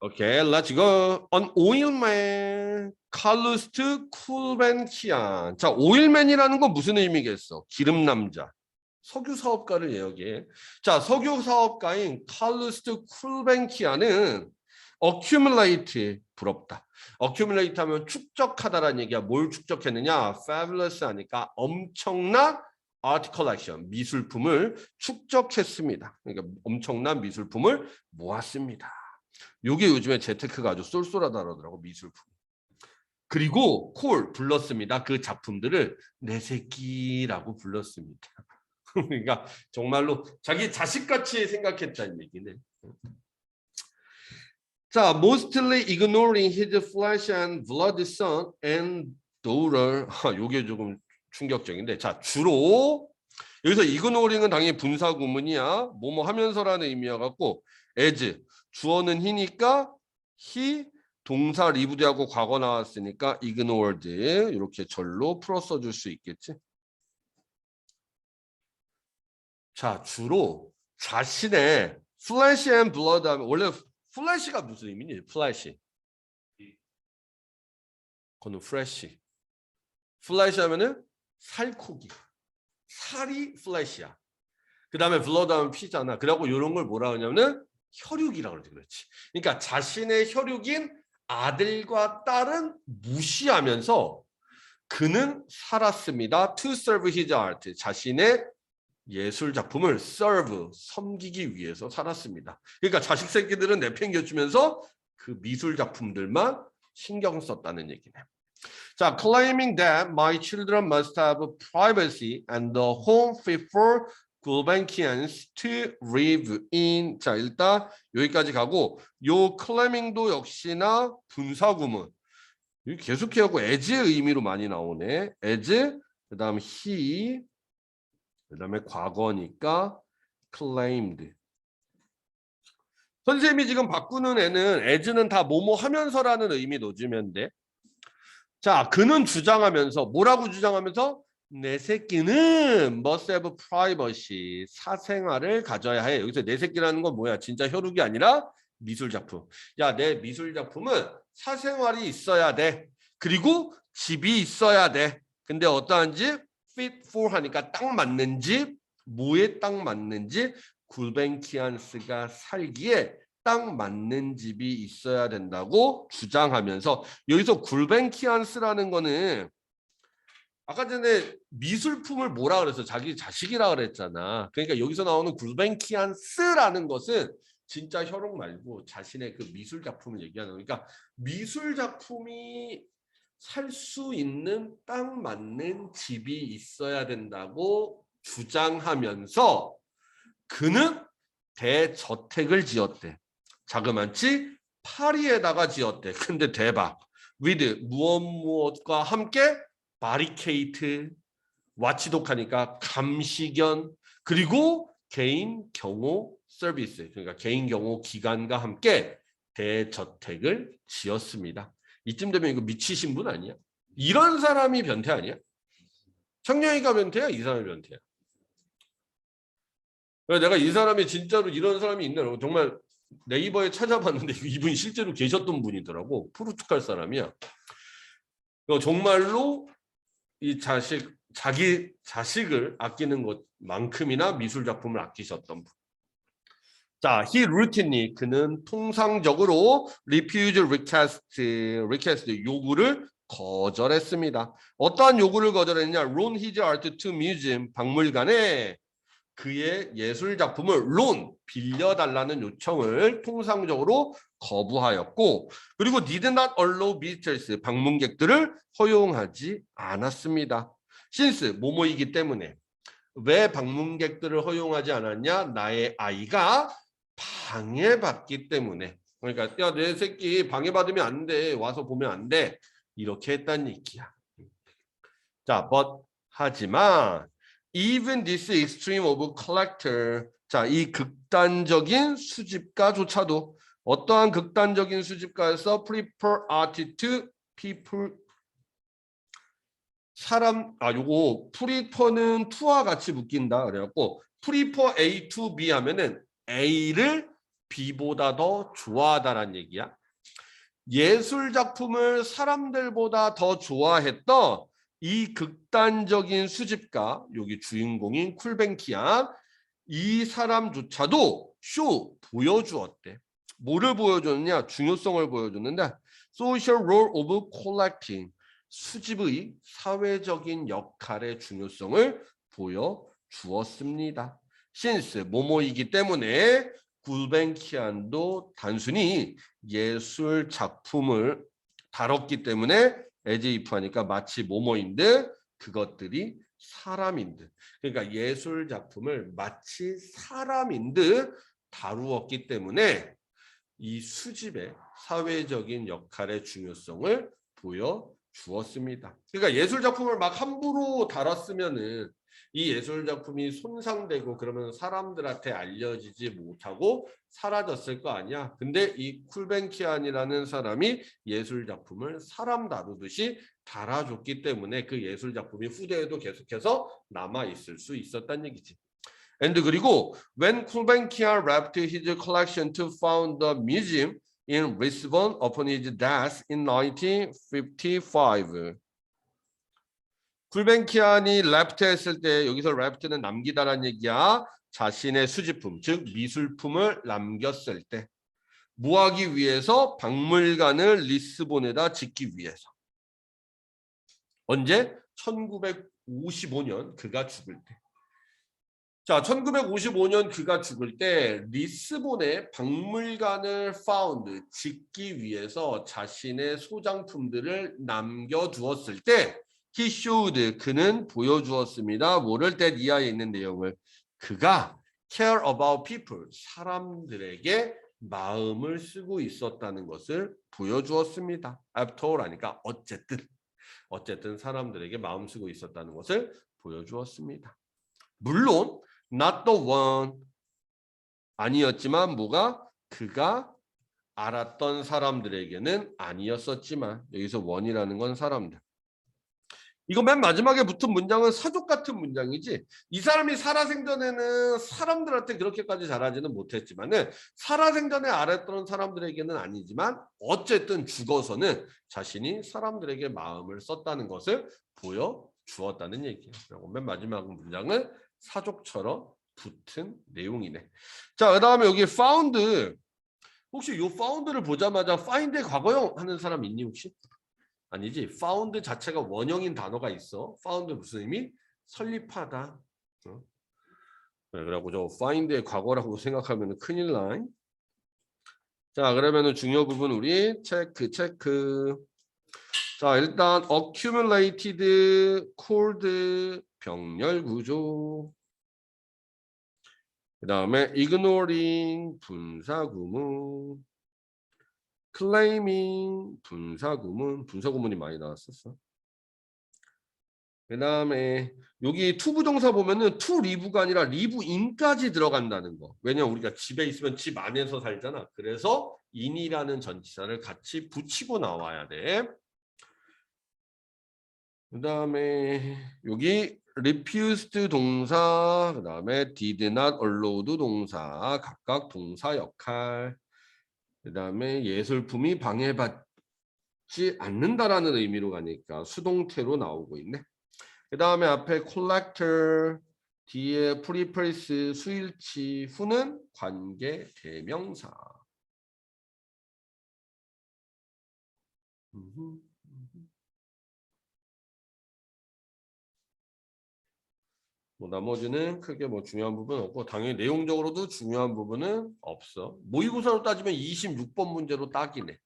Okay, let's go. On oilman, 칼루스트 쿨벤키안. 자, 오일맨이라는 건 무슨 의미겠어? 기름 남자. 석유 사업가를 얘기해. 자, 석유 사업가인 칼루스트 쿨벤키안은 accumulate 부럽다. accumulate 하면 축적하다라는 얘기야. 뭘 축적했느냐? fabulous 하니까 엄청난 art collection 미술품을 축적했습니다. 그러니까 엄청난 미술품을 모았습니다. 요게 요즘에 재테크가 아주 쏠쏠하다 그러더라고 미술품. 그리고 콜 불렀습니다. 그 작품들을 내 새끼라고 불렀습니다. 그러니까 정말로 자기 자식같이 생각했다는 얘기네. 자, mostly ignoring his flesh and blood son and daughter. 하, 요게 조금 충격적인데. 자, 주로 여기서 ignoring은 당연히 분사 구문이야. 뭐뭐 하면서라는 의미야 갖고 as 주어는 히니까 he 동사 리부드하고 과거 나왔으니까 ignored 이렇게 절로 풀어 써줄 수 있겠지. 자 주로 자신의 flesh and blood 하면 원래 flesh가 무슨 의미니? flesh. 그거는 fresh. flesh 하면은 살코기. 살이 flesh야. 그 다음에 blood 하면 피잖아. 그래갖고 이런 걸 뭐라 하냐면은 혈육이라고 그러지 그렇지. 그러니까 자신의 혈육인 아들과 딸은 무시하면서 그는 살았습니다. To serve his art. 자신의 예술 작품을 serve 섬기기 위해서 살았습니다. 그러니까 자식 새끼들은 내팽겨주면서 그 미술 작품들만 신경 썼다는 얘기네. 자, claiming that my children must have privacy and the home fit for Gulbenkians to live in. 자, 일단 여기까지 가고 요 claiming도 역시나 분사구문. 여기 계속해 갖고 as의 의미로 많이 나오네. as, 그다음 he, 그다음에 과거니까 claimed. 선생님이 지금 바꾸는 애는 as는 다 뭐뭐 하면서라는 의미 넣어주면 돼. 자, 그는 주장하면서 뭐라고 주장하면서 내 새끼는 must have privacy 사생활을 가져야 해. 여기서 내 새끼라는 건 뭐야? 진짜 혈육이 아니라 미술 작품. 야, 내 미술 작품은 사생활이 있어야 돼. 그리고 집이 있어야 돼. 근데 어떠한지 fit for 하니까 딱 맞는지 뭐에 딱 맞는지 굴벤키안스가 살기에 딱 맞는 집이 있어야 된다고 주장하면서 여기서 굴벤키안스라는 거는 아까 전에 미술품을 뭐라 그랬어? 자기 자식이라 그랬잖아. 그러니까 여기서 나오는 굴벤키안스라는 것은 진짜 혈육 말고 자신의 그 미술 작품을 얘기하는 거니까 미술 작품이 살 수 있는 딱 맞는 집이 있어야 된다고 주장하면서 그는 대저택을 지었대. 자그만치 파리에다가 지었대. 근데 대박. with 무엇 무엇과 함께 바리케이트 와치독하니까 감시견 그리고 개인 경호 서비스 그러니까 개인 경호 기관과 함께 대저택을 지었습니다. 이쯤 되면 이거 미치신 분 아니야? 이런 사람이 변태 아니야? 청년이가 변태야? 이 사람이 변태야? 그래서 내가 이 사람이 진짜로 이런 사람이 있나 정말 네이버에 찾아봤는데 이분이 실제로 계셨던 분이더라고 포르투갈 사람이야. 어, 정말로 이 자식 자기 자식을 아끼는 것만큼이나 미술 작품을 아끼셨던 분. 자, he routinely 그는 통상적으로 refuse request request 요구를 거절했습니다. 어떠한 요구를 거절했냐? loan his art to museum 박물관에 그의 예술 작품을 loan 빌려달라는 요청을 통상적으로 거부하였고 그리고 did not allow visitors 방문객들을 허용하지 않았습니다. since 모모이기 때문에 왜 방문객들을 허용하지 않았냐? 나의 아이가 방해받기 때문에 그러니까 야 내 새끼 방해받으면 안 돼. 와서 보면 안 돼. 이렇게 했다는 얘기야. 자, but 하지만 even this extreme of collector 자, 이 극단적인 수집가조차도 어떠한 극단적인 수집가에서 prefer art to people 사람 아 요거 prefer는 to와 같이 묶인다 그래갖고 prefer A to B 하면은 A를 B보다 더 좋아하다란 얘기야. 예술 작품을 사람들보다 더 좋아했던 이 극단적인 수집가 여기 주인공인 쿨뱅키안 이 사람조차도 쇼 보여주었대. 뭐를 보여줬느냐? 중요성을 보여줬는데 social role 수집의 사회적인 역할의 중요성을 보여주었습니다. since 모모이기 때문에 굴뱅키안도 단순히 예술 작품을 다뤘기 때문에 에제이프 하니까 마치 모모인데 그것들이 사람인 듯. 그러니까 예술 작품을 마치 사람인 듯 다루었기 때문에 이 수집의 사회적인 역할의 중요성을 보여 주었습니다. 그러니까 예술 작품을 막 함부로 다뤘으면은 이 예술 작품이 손상되고 그러면 사람들한테 알려지지 못하고 사라졌을 거 아니야. 근데 이 쿨벤키안이라는 사람이 예술 작품을 사람 다루듯이 달아줬기 때문에 그 예술 작품이 후대에도 계속해서 남아 있을 수 있었단 얘기지. And 그리고 when Gulbenkian wrapped his collection to found the museum in Lisbon upon his death in 1955. 굴벤키안이 랩트 했을 때 여기서 랩트는 남기다란 얘기야. 자신의 수집품, 즉 미술품을 남겼을 때 뭐하기 위해서 박물관을 리스본에다 짓기 위해서. 언제? 1955년 그가 죽을 때. 자, 1955년 그가 죽을 때 리스본에 박물관을 found 짓기 위해서 자신의 소장품들을 남겨두었을 때 he showed 그는 보여주었습니다. 뭐를 때 이하에 있는 내용을 그가 care about people 사람들에게 마음을 쓰고 있었다는 것을 보여주었습니다. after all하니까 어쨌든 어쨌든 사람들에게 마음 쓰고 있었다는 것을 보여주었습니다. 물론 not the one 아니었지만 뭐가 그가 알았던 사람들에게는 아니었었지만 여기서 원이라는 건 사람들. 이거 맨 마지막에 붙은 문장은 사족 같은 문장이지. 이 사람이 살아생전에는 사람들한테 그렇게까지 잘하지는 못했지만 은 살아생전에 알았던 사람들에게는 아니지만 어쨌든 죽어서는 자신이 사람들에게 마음을 썼다는 것을 보여 주었다는 얘기예요. 맨 마지막 문장은 사족처럼 붙은 내용이네. 자, 그 다음에 여기 found 혹시 요 found를 보자마자 find의 과거형 하는 사람 있니 혹시? 아니지. found 자체가 원형인 단어가 있어. found 무슨 의미? 설립하다. 어? 네, 그래갖고 저 find의 과거라고 생각하면 큰일 나. 자, 그러면은 중요 부분 우리 체크 체크. 자, 일단 accumulated cold 병렬 구조. 그 다음에 ignoring 분사 구문. Claiming 분사 구문. 분사 구문이 많이 나왔었어. 그 다음에 여기 투부 동사 보면은 투 리브가 아니라 리브 인까지 들어간다는 거. 왜냐면 우리가 집에 있으면 집 안에서 살잖아. 그래서 인이라는 전치사를 같이 붙이고 나와야 돼. 그 다음에 여기 refused 동사, 그 다음에 did not allowed 동사, 각각 동사 역할. 그 다음에 예술품이 방해받지 않는다라는 의미로 가니까 수동태로 나오고 있네. 그 다음에 앞에 collector, 뒤에 preface, 수일치, 후는 관계 대명사. 뭐 나머지는 크게 뭐 중요한 부분은 없고 당연히 내용적으로도 중요한 부분은 없어. 모의고사로 따지면 26번 문제로 딱이네.